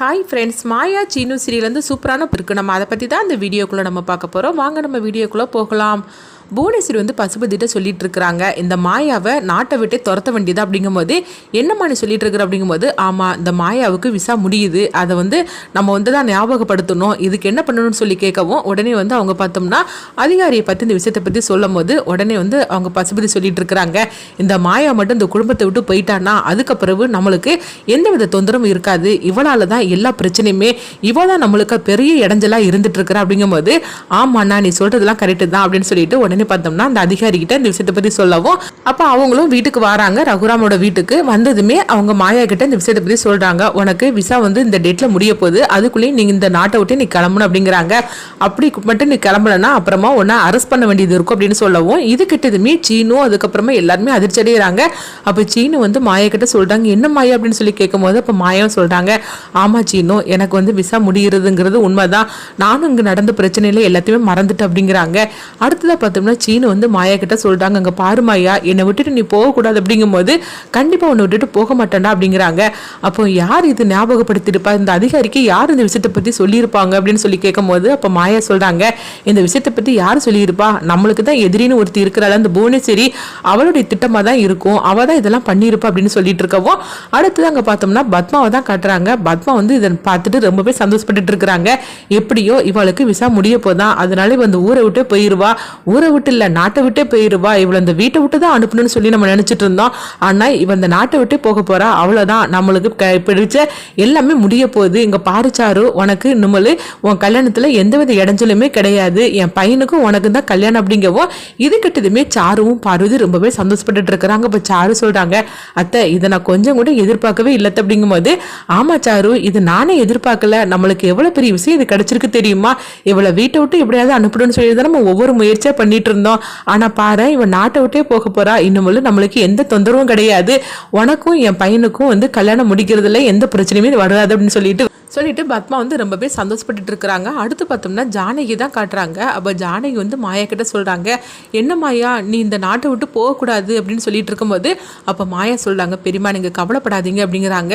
Hi friends Maya Seenu serial சூப்பரான இருக்குது நம்ம அதை பற்றி தான் இந்த வீடியோக்குள்ளே நம்ம பார்க்க போகிறோம் வாங்க நம்ம வீடியோக்குள்ளே போகலாம். புவனேஸ்வரி வந்து பசுபதிட்ட சொல்லிட்டு இருக்கிறாங்க இந்த மாயாவை நாட்டை விட்டு துரத்த வேண்டியது அப்படிங்கும்போது என்னம்மா நீ சொல்லிட்டு இருக்கிற அப்படிங்கும்போது ஆமாம் இந்த மாயாவுக்கு விசா முடியுது. அதை வந்து நம்ம வந்து தான் ஞாபகப்படுத்தணும். இதுக்கு என்ன பண்ணணும்னு சொல்லி கேட்கவும் உடனே வந்து அவங்க பார்த்தோம்னா அதிகாரியை பற்றி இந்த விஷயத்தை பற்றி சொல்லும் போது உடனே வந்து அவங்க பசுபதி சொல்லிட்டு இருக்கிறாங்க இந்த மாயா மட்டும் இந்த குடும்பத்தை விட்டு போயிட்டான்னா அதுக்கு பிறகு நம்மளுக்கு எந்தவித தொந்தரவும் இருக்காது. இவளால தான் எல்லா பிரச்சனையுமே இவ தான் நம்மளுக்கு பெரிய இடைஞ்சலா இருந்துட்டு இருக்கிறா அப்படிங்கும்போது ஆமாண்ணா நீ சொல்கிறதுலாம் கரெக்டு தான் அப்படின்னு சொல்லிட்டு உடனே பார்த்தோம்னா அந்த அதிகாரிகிட்ட இந்த விஷயத்தை பற்றி சொல்லவும் அப்போ அவங்களும் வீட்டுக்கு வராங்க. ரகுராமோட வீட்டுக்கு வந்ததுமே அவங்க மாயா கிட்ட இந்த விஷயத்தை பற்றி சொல்கிறாங்க உனக்கு விசா வந்து இந்த டேட்டில் முடிய போகுது. அதுக்குள்ளேயும் நீங்கள் இந்த நாட்டை விட்டு நீ கிளம்பணும் அப்படிங்கிறாங்க. அப்படி மட்டும் நீ கிளம்பலன்னா அப்புறமா உன்னை அரெஸ்ட் பண்ண வேண்டியது இருக்கும் அப்படின்னு சொல்லவும் இது கிட்டதுமே சீனும் அதுக்கப்புறமா எல்லாருமே அதிர்ச்சி அடைகிறாங்க சீனு வந்து மாயா கிட்ட சொல்கிறாங்க என்ன மாயா? அப்படின்னு சொல்லி கேட்கும்போது அப்போ மாயாவும் சொல்கிறாங்க ஆமாம் சீனு எனக்கு வந்து விசா முடிகிறதுங்கிறது உண்மைதான். நானும் இங்கே நடந்த பிரச்சனையில் எல்லாத்தையுமே மறந்துட்டு அப்படிங்கிறாங்க. அடுத்ததாக பார்த்தோம்னா சீனு வந்து மாயா கிட்ட சொல்றாங்க அங்க பாரு மாயா என்னை விட்டுட்டு நீ போகக்கூடாது. அப்படிங்கும்போது கண்டிப்பா உன்னை விட்டுட்டு போக மாட்டேன்டா அப்படிங்கிறாங்க. அப்போ யார் இது ஞாபகப்படுத்திருப்பா இந்த அதிகாரிக்கு யார் இந்த விஷயத்தை பத்தி சொல்லியிருப்பாங்க அப்படின்னு சொல்லி கேட்கும்போது அப்போ மாயா சொல்றாங்க இந்த விஷயத்தை பத்தி யார் சொல்லியிருப்பா? நம்மளுக்கு தான் எதிரின்னு ஒருத்தி இருக்கிறாள்? அந்த புவனேஸ்வரி அவளுடைய திட்டமா தான் இருக்கும். அவ தான் இதெல்லாம் பண்ணியிருப்பா அப்படின்னு சொல்லிட்டு இருக்கவும் அடுத்தது அங்க பார்த்தோம்னா பத்மாவை தான் காட்டுறாங்க. பத்மா வந்து இதை பார்த்துட்டு ரொம்பவே சந்தோஷப்பட்டுட்டு இருக்கிறாங்க. எப்படியோ இவளுக்கு விசா முடிய போதான் அதனால இவ அந்த ஊரை விட்டு போயிருவா. ஊரை விட்டு இல்லை நாட்டை விட்டே போயிடுவா இவளை இந்த வீட்டை விட்டு தான் அனுப்பணும்னு சொல்லி நம்ம நினச்சிட்டு இருந்தோம். ஆனால் இவ இந்த நாட்டை விட்டே போக போகிறா அவ்வளோதான் நம்மளுக்கு க- பிடிச்ச எல்லாமே முடிய போகுது. இங்கே பாரிச்சாரு உனக்கு இனிமேல் உன் கல்யாணத்துல எந்தவித இடைஞ்சலுமே கிடையாது. என் பையனுக்கும் உனக்கு தான் கல்யாணம் அப்படிங்கவும் இது கிட்டதுமே சாருவும் பார்வதி ரொம்பவே சந்தோஷப்பட்டுட்டு இருக்கிறாங்க. இப்போ சாரு சொல்கிறாங்க அத்தை இதை நான் கொஞ்சம் கூட எதிர்பார்க்கவே இல்லை அப்படிங்கும்போது ஆமாம் சாரு இது நானே எதிர்பார்க்கல. நம்மளுக்கு எவ்வளோ பெரிய விஷயம் இது கிடைச்சிருக்கு தெரியுமா? இவ்வளோ வீட்டை விட்டு எப்படியாவது அனுப்பணும்னு சொல்லி தான் நம்ம ஒவ்வொரு முயற்சியாக பண்ணிட்டு இருந்தோம். ஆனா பாரு இவன் நாட்டை விட்டே போக போறா. இன்னும் நம்மளுக்கு எந்த தொந்தரவும் கிடையாது. உனக்கும் என் பையனுக்கும் வந்து கல்யாணம் முடிக்கிறதுல எந்த பிரச்சனையுமே வராது அப்படின்னு சொல்லிட்டு சொல்லிட்டு பத்மா வந்து ரொம்பவே சந்தோஷப்பட்டுட்டு இருக்கிறாங்க. அடுத்து பார்த்தோம்னா ஜானகி தான் காட்டுறாங்க. அப்போ ஜானகி வந்து மாயா கிட்ட சொல்கிறாங்க என்ன மாயா நீ இந்த நாட்டை விட்டு போகக்கூடாது அப்படின்னு சொல்லிட்டு இருக்கும்போது அப்போ மாயா சொல்கிறாங்க பெரியமா நீங்கள் கவலைப்படாதீங்க அப்படிங்கிறாங்க.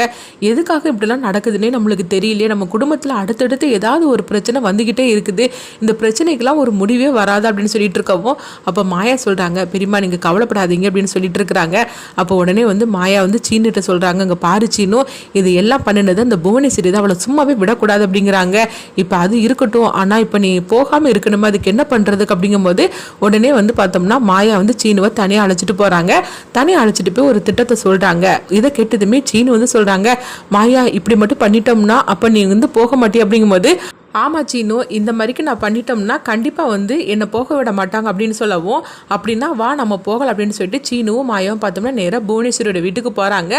எதுக்காக இப்படிலாம் நடக்குதுன்னே நம்மளுக்கு தெரியலையே. நம்ம குடும்பத்தில் அடுத்தடுத்து ஏதாவது ஒரு பிரச்சனை வந்துக்கிட்டே இருக்குது. இந்த பிரச்சனைக்கெல்லாம் ஒரு முடிவே வராது அப்படின்னு சொல்லிட்டு இருக்கவும் அப்போ மாயா சொல்கிறாங்க பெரியமா நீங்கள் கவலைப்படாதீங்க அப்படின்னு சொல்லிட்டு இருக்கிறாங்க. அப்போ உடனே வந்து மாயா வந்து சீனுகிட்ட சொல்கிறாங்க இங்கே பாரு சீனும் இது எல்லாம் பண்ணினது அந்த புவனேஸ்வரி தான் அவளை சும்மாவே விடக்கூடாது அப்படிங்கிறாங்க. இப்போ அது இருக்கட்டும். ஆனால் இப்போ நீ போகாமல் இருக்கணுமா? அதுக்கு என்ன பண்ணுறதுக்கு அப்படிங்கும்போது உடனே வந்து பார்த்தோம்னா மாயா வந்து சீனுவை தனியாக அழைச்சிட்டு போகிறாங்க தனியாக அழைச்சிட்டு போய் ஒரு திட்டத்தை சொல்கிறாங்க இதை கேட்டதுமே சீனு வந்து சொல்கிறாங்க மாயா இப்படி மட்டும் பண்ணிட்டோம்னா அப்போ நீ வந்து போக மாட்டே அப்படிங்கும்போது ஆமா சீனு இந்த மாதிரிக்கு நான் பண்ணிட்டோம்னா கண்டிப்பாக வந்து என்னை போக விட மாட்டாங்க அப்படின்னு சொல்லவும் அப்படின்னா வா நம்ம போகலாம் அப்படின்னு சொல்லிட்டு சீனுவும் மாயாவும் பார்த்தோம்னா நேராக புவனேஸ்வரியோட வீட்டுக்கு போகிறாங்க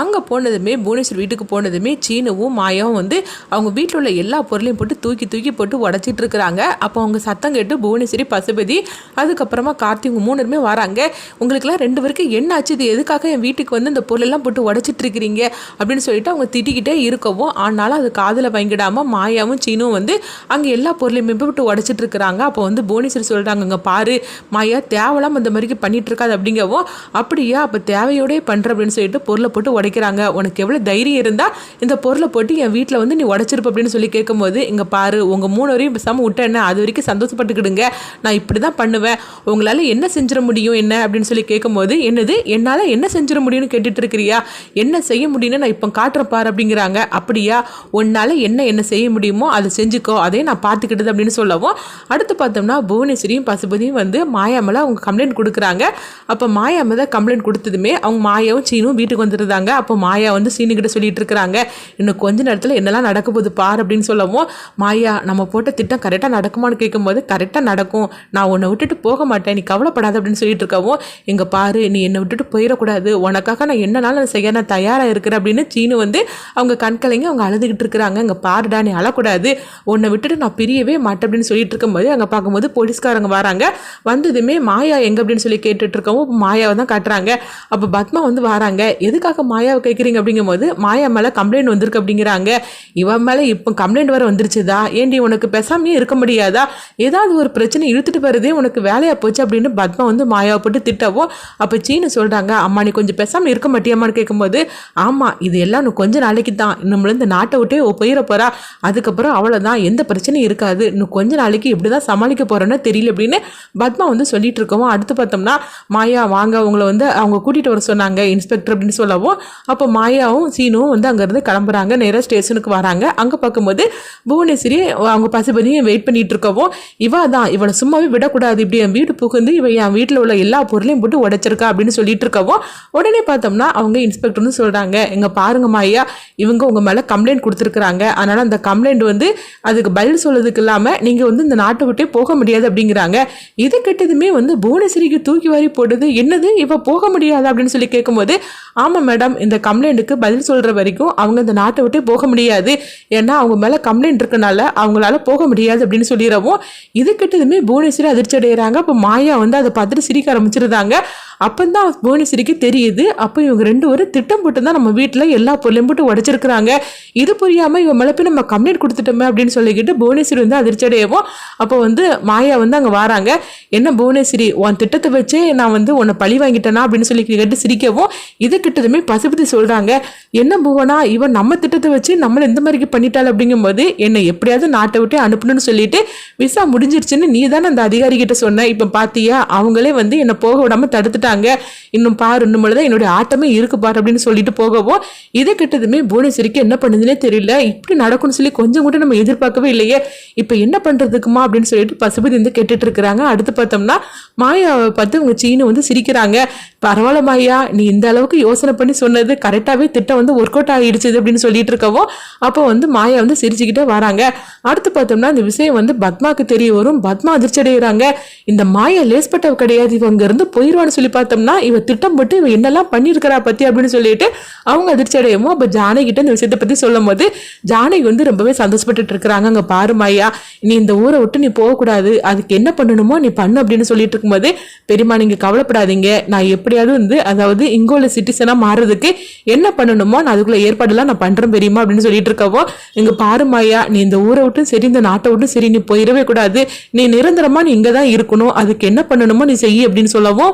அங்கே போனதுமே புவனேஸ்வர் வீட்டுக்கு போனதுமே சீனுவும் மாயாவும் வந்து அவங்க வீட்டில் உள்ள எல்லா பொருளையும் போட்டு தூக்கி தூக்கி போட்டு உடச்சிட்டு இருக்கிறாங்க. அப்போ அவங்க சத்தம் கேட்டு புவனேஸ்வரி பசுபதி அதுக்கப்புறமா கார்த்தி இவங்க மூணு பேருமே வராங்க. உங்களுக்குலாம் ரெண்டு பேருக்கு என்ன ஆச்சு? இது எதுக்காக என் வீட்டுக்கு வந்து இந்த பொருளெல்லாம் போட்டு உடச்சிட்டு இருக்கிறீங்க? அப்படின்னு சொல்லிட்டு அவங்க திட்டிக்கிட்டே இருக்கவும் ஆனாலும் அது காதில் வாங்கிடாமல் மாயாவும் சீனும் வந்து அங்கே எல்லா பொருளையும் போட்டு உடச்சிட்டு இருக்கிறாங்க. அப்போ வந்து புவனேஸ்வரி சொல்கிறாங்க அங்கே பாரு மாயா தேவலாம் அந்த மாதிரிக்கு பண்ணிட்டு இருக்காது அப்படிங்கவும் அப்படியா அப்போ தேவையோடே பண்ணுற அப்படின்னு சொல்லிட்டு பொருளை போட்டு உடைக்கிறாங்க. உனக்கு எவ்வளோ தைரியம் இருந்தால் இந்த பொருளை போட்டு என் வீட்டில் வந்து நீ உடச்சிருப்ப அப்படின்னு சொல்லி கேட்கும்போது இங்கே பாரு உங்கள் மூணு வரையும் பேசாமல் விட்டேன்னு அது வரைக்கும் சந்தோஷப்பட்டுக்கிடுங்க. நான் இப்படி தான் பண்ணுவேன். உங்களால் என்ன செஞ்சிட முடியும் என்ன? அப்படின்னு சொல்லி கேட்கும்போது என்னது? என்னால் என்ன செஞ்சிட முடியும்னு கேட்டுட்டு இருக்கிறியா? என்ன செய்ய முடியும்னு நான் இப்போ காட்டுறேன் அப்படிங்கிறாங்க. அப்படியா? உன்னால் என்ன என்ன செய்ய முடியுமோ அதை செஞ்சு செஞ்சுக்கோ அதே நான் பார்த்துக்கிட்டது அப்படின்னு சொல்லவும் அடுத்து பார்த்தோம்னா புவனேஸ்வரியும் பசுபதியும் வந்து மாயா அவங்க கம்ப்ளைண்ட் கொடுக்குறாங்க. அப்போ மாயா தான் கம்ப்ளைண்ட் கொடுத்ததுமே அவங்க மாயாவும் சீனும் வீட்டுக்கு வந்துருந்தாங்க அப்போ மாயா வந்து சீனுக்கிட்ட சொல்லிட்டு இருக்கிறாங்க. இன்னும் கொஞ்ச நேரத்தில் என்னெல்லாம் நடக்க போகுது பார் அப்படின்னு சொல்லவும் மாயா நம்ம போட்ட திட்டம் கரெக்டாக நடக்குமான்னு கேட்கும்போது கரெக்டாக நடக்கும். நான் உன்னை விட்டுட்டு போக மாட்டேன் நீ கவலைப்படாத அப்படின்னு சொல்லிட்டு இருக்கவும் இங்கே பாரு நீ என்னை விட்டுட்டு போயிடக்கூடாது. உனக்காக நான் என்னனாலும் செய்ய நான் தயாராக இருக்கிறேன் அப்படின்னு சீனு வந்து அவங்க கண்கலைங்க அவங்க அழுதுகிட்டு இருக்கிறாங்க. இங்கே பாருடா நீ அழக்கூடாது. உன்னை விட்டுட்டு நான் பிரியவே மாட்டேன் அப்படின்னு சொல்லிட்டு இருக்கும்போது அங்கே பார்க்கும்போது போலீஸ்காரங்க வராங்க. வந்ததுமே மாயா எங்கே அப்படின்னு சொல்லி கேட்டுட்டு இருக்கவும் மாயாவை தான் காட்டுறாங்க. அப்போ பத்மா வந்து வராங்க. எதுக்காக மாயாவை கேட்குறீங்க அப்படிங்கும்போது மாயா மேலே கம்ப்ளைண்ட் வந்திருக்கு அப்படிங்கிறாங்க. இவன் மேலே இப்போ கம்ப்ளைண்ட் வர வந்துருச்சுதா? ஏண்டி உனக்கு பேசாமையே இருக்க முடியாதா? ஏதாவது ஒரு பிரச்சனை இழுத்துட்டு வருதே உனக்கு வேலையா போச்சு அப்படின்னு பத்மா வந்து மாயாவை போட்டு திட்டவும் அப்போ சீனு சொல்கிறாங்க அம்மா நீ கொஞ்சம் பேசாமல் இருக்க மாட்டியாமான்னு கேட்கும்போது ஆமாம் இது எல்லாம் இன்னும் கொஞ்ச நாளைக்கு தான் நம்மள இந்த நாட்டை விட்டே போயிட போகிறா அதுக்கப்புறம் அவ்வளோதான் எந்த பிரச்சனையும் இருக்காது. இன்னும் கொஞ்ச நாளைக்கு எப்படி தான் சமாளிக்க போகிறோன்னு தெரியல அப்படின்னு பத்மா வந்து சொல்லிட்டு இருக்கவும் அடுத்து பார்த்தோம்னா மாயா வாங்க அவங்கள வந்து அவங்க கூட்டிகிட்டு வர சொன்னாங்க இன்ஸ்பெக்டர் அப்படின்னு சொல்லவும். அப்போ மாயாவும் சீனுவும் வந்து அங்கேருந்து கிளம்புறாங்க. நேராக ஸ்டேஷனுக்கு வராங்க. அங்கே பார்க்கும்போது புவனேஸ்வரி அவங்க பசுபதியும் வெயிட் பண்ணிட்டு இருக்கவும் இவா தான். இவளை சும்மாவே விடக்கூடாது. இப்படி என் வீடு புகுந்து இவன் என் வீட்டில் உள்ள எல்லா பொருளையும் போட்டு உடைச்சிருக்கா அப்படின்னு சொல்லிட்டு இருக்கவும் உடனே பார்த்தோம்னா அவங்க இன்ஸ்பெக்டர்னு சொல்கிறாங்க இங்கே பாருங்க மாயா. இவங்க உங்கள் மேலே கம்ப்ளைண்ட் கொடுத்துருக்குறாங்க. அதனால் அந்த கம்ப்ளைண்ட் வந்து அதுக்கு பதில் சொல்லதுக்கு இல்லாமல் நீங்கள் வந்து இந்த நாட்டை விட்டே போக முடியாது அப்படிங்கிறாங்க. இது கெட்டதுமே வந்து புவனேஸ்வரிக்கு தூக்கி வாரி போடுது என்னது? இவ போக முடியாது அப்படின்னு சொல்லி கேட்கும்போது ஆமாம் மேடம் இந்த கம்ப்ளைண்ட்டுக்கு பதில் சொல்கிற வரைக்கும் அவங்க இந்த நாட்டை விட்டே போக முடியாது. ஏன்னா அவங்க மேலே கம்ப்ளைண்ட் இருக்கனால அவங்களால போக முடியாது அப்படின்னு சொல்லிடவும் இது கெட்டதுமே புவனேஸ்வரி அதிர்ச்சி அடைகிறாங்க அப்போ மாயா வந்து அதை பார்த்துட்டு சிரிக்க ஆரம்பிச்சிருந்தாங்க. அப்போ தான் புவனேஸ்வரிக்கு தெரியுது. அப்போ இவங்க ரெண்டு பேரும் திட்டம் போட்டு தான் நம்ம வீட்டில் எல்லா பொருளையும் போட்டு உடைச்சிருக்கிறாங்க. இது புரியாமல் இவன் மேலே போய் நம்ம கம்ப்ளைண்ட் கொடுத்துட்டோமே அப்படின்னு அப்படின்னு சொல்லிக்கிட்டு புவனேஸ்வரி வந்து அதிர்ச்சடையவும் அப்போ வந்து மாயா வந்து அங்கே வராங்க. என்ன புவனேஸ்வரி உன் திட்டத்தை வச்சே நான் வந்து உன்னை பழி வாங்கிட்டேனா அப்படின்னு சொல்லி கேட்டு சிரிக்கவும் இது கிட்டதுமே பசுபதி சொல்கிறாங்க என்ன புவனா இவன் நம்ம திட்டத்தை வச்சு நம்மளை இந்த மாதிரி பண்ணிட்டாள் அப்படிங்கும்போது என்னை எப்படியாவது நாட்டை விட்டு அனுப்பணும்னு சொல்லிட்டு விசா முடிஞ்சிருச்சுன்னு நீ தானே அந்த அதிகாரி கிட்ட சொன்ன. இப்போ பார்த்தியா அவங்களே வந்து என்னை போக விடாம தடுத்துட்டாங்க. இன்னும் பாரு இன்னும் தான் என்னுடைய ஆட்டமே இருக்கு பாரு அப்படின்னு சொல்லிட்டு போகவும் இதை கிட்டதுமே புவனேஸ்வரிக்கு என்ன பண்ணுதுன்னே தெரியல. இப்படி நடக்கும்னு சொல்லி கொஞ்சம் கூட நம்ம எதிர்பார்க்கவே இல்லையே. இப்போ என்ன பண்றதுக்குமா அப்படின்னு சொல்லிட்டு பசுபதி வந்து கேட்டுட்டு இருக்கிறாங்க அடுத்து பார்த்தோம்னா மாயாவை பார்த்து இவங்க சீனு வந்து சிரிக்கிறாங்க. பரவாயில்ல மாயா நீ இந்த அளவுக்கு யோசனை பண்ணி சொன்னது கரெக்டாகவே திட்டம் வந்து ஒர்க் அவுட் ஆகிடுச்சு அப்படின்னு சொல்லிட்டு இருக்கவும் அப்போ வந்து மாயா வந்து சிரிச்சுக்கிட்டே வராங்க. அடுத்து பார்த்தோம்னா இந்த விஷயம் வந்து பத்மாக்கு தெரிய வரும். பத்மா அதிர்ச்சி அடைகிறாங்க. இந்த மாயா லேஸ்பட்டவ கிடையாது. இவங்க இருந்து போயிடுவான்னு சொல்லி பார்த்தோம்னா இவ திட்டம் போட்டு இவ என்னெல்லாம் பண்ணியிருக்கிறா பத்தி அப்படின்னு சொல்லிட்டு அவங்க அதிர்ச்சி அடையவும் அப்போ ஜானகிட்ட இந்த விஷயத்தை பத்தி சொல்லும் போது ஜானகி வந்து ரொம்பவே சந்தோஷப்பட்டுட்டு இருக்கிறாங்க. அங்கே பாருமாயா நீ இந்த ஊரை விட்டு நீ போகக்கூடாது. அதுக்கு என்ன பண்ணணுமோ நீ பண்ணு அப்படின்னு சொல்லிட்டு இருக்கும்போது பெரியம்மா நீங்கள் கவலைப்படாதீங்க. நான் எப்படியாவது வந்து அதாவது இங்கே உள்ள சிட்டிசனாக மாறுறதுக்கு என்ன பண்ணணுமோ நான் அதுக்குள்ள ஏற்பாடுலாம் நான் பண்ணுறேன் பெரியம்மா அப்படின்னு சொல்லிட்டு இருக்கவோ இங்கே பாருமாயா நீ இந்த ஊரை விட்டும் சரி இந்த நாட்டை விட்டும் சரி நீ போயிடவே கூடாது. நீ நிரந்தரமாக நீ இங்கே தான் இருக்கணும். அதுக்கு என்ன பண்ணணுமோ நீ செய் அப்படின்னு சொல்லவும்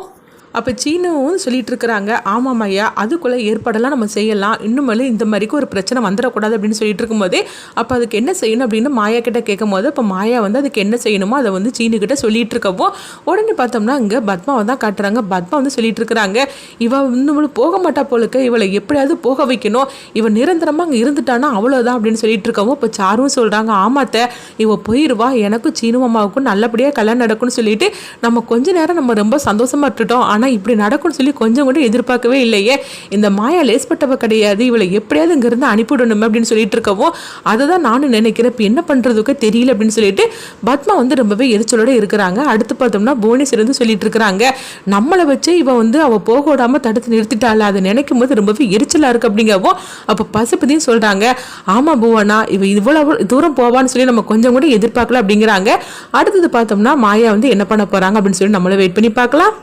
அப்போ சீனுவும் சொல்லிட்டு இருக்கிறாங்க ஆமாம் ஐயா அதுக்குள்ளே ஏற்பாடெல்லாம் நம்ம செய்யலாம். இன்னுமேலு இந்த மாதிரிக்கு ஒரு பிரச்சனை வந்துடக்கூடாது அப்படின்னு சொல்லிட்டு இருக்கும்போதே அப்போ அதுக்கு என்ன செய்யணும் அப்படின்னு மாயா கிட்ட கேட்கும் போது அப்போ மாயா வந்து அதுக்கு என்ன செய்யணுமோ அதை வந்து சீனு கிட்ட சொல்லிட்டு இருக்கப்போ உடனே பார்த்தோம்னா இங்கே பத்மாவை தான் காட்டுறாங்க. பத்மா வந்து சொல்லிட்டு இருக்கிறாங்க இவ இன்னும் போக மாட்டா போலுக்கு. இவளை எப்படியாவது போக வைக்கணும். இவன் நிரந்தரமாக அங்கே இருந்துட்டானா அவ்வளோதான் அப்படின்னு சொல்லிட்டு இருக்கவும் இப்போ சாரும் சொல்கிறாங்க ஆமாத்த இவ போயிடுவா எனக்கும் சீனு அம்மாவுக்கும் நல்லபடியாக கல்யாணம் நடக்கும்னு சொல்லிட்டு நம்ம கொஞ்ச நேரம் நம்ம ரொம்ப சந்தோஷமா இருந்துட்டோம். ஆனால் ஆனால் இப்படி நடக்கும்னு சொல்லி கொஞ்சம் கூட எதிர்பார்க்கவே இல்லையே. இந்த மாயா லேஸ்பட்டவ கிடையாது இவளை எப்படியாவது இங்கேருந்து அனுப்பிவிடணும் அப்படின்னு சொல்லிட்டு இருக்கவும் அதை தான் நானும் நினைக்கிறேன். இப்போ என்ன பண்ணுறதுக்கு தெரியல அப்படின்னு சொல்லிட்டு பத்மா வந்து ரொம்பவே எரிச்சலோட இருக்கிறாங்க. அடுத்து பார்த்தோம்னா புவனேஸ்வர் வந்து சொல்லிட்டு இருக்கிறாங்க. நம்மளை வச்சு இவ வந்து அவள் போக விடாமல் தடுத்து நிறுத்திட்டாள்? அதை நினைக்கும் போது ரொம்பவே எரிச்சலாக இருக்கு அப்படிங்கவும் அப்போ பசுபதியும் சொல்கிறாங்க ஆமாம் புவனா இவ இவ்வளவு தூரம் போவான்னு சொல்லி நம்ம கொஞ்சம் கூட எதிர்பார்க்கல அப்படிங்கிறாங்க. அடுத்தது பார்த்தோம்னா மாயா வந்து என்ன பண்ண போகிறாங்க அப்படின்னு சொல்லி நம்மளை வெயிட் பண்ணி பார்க்கலாம்.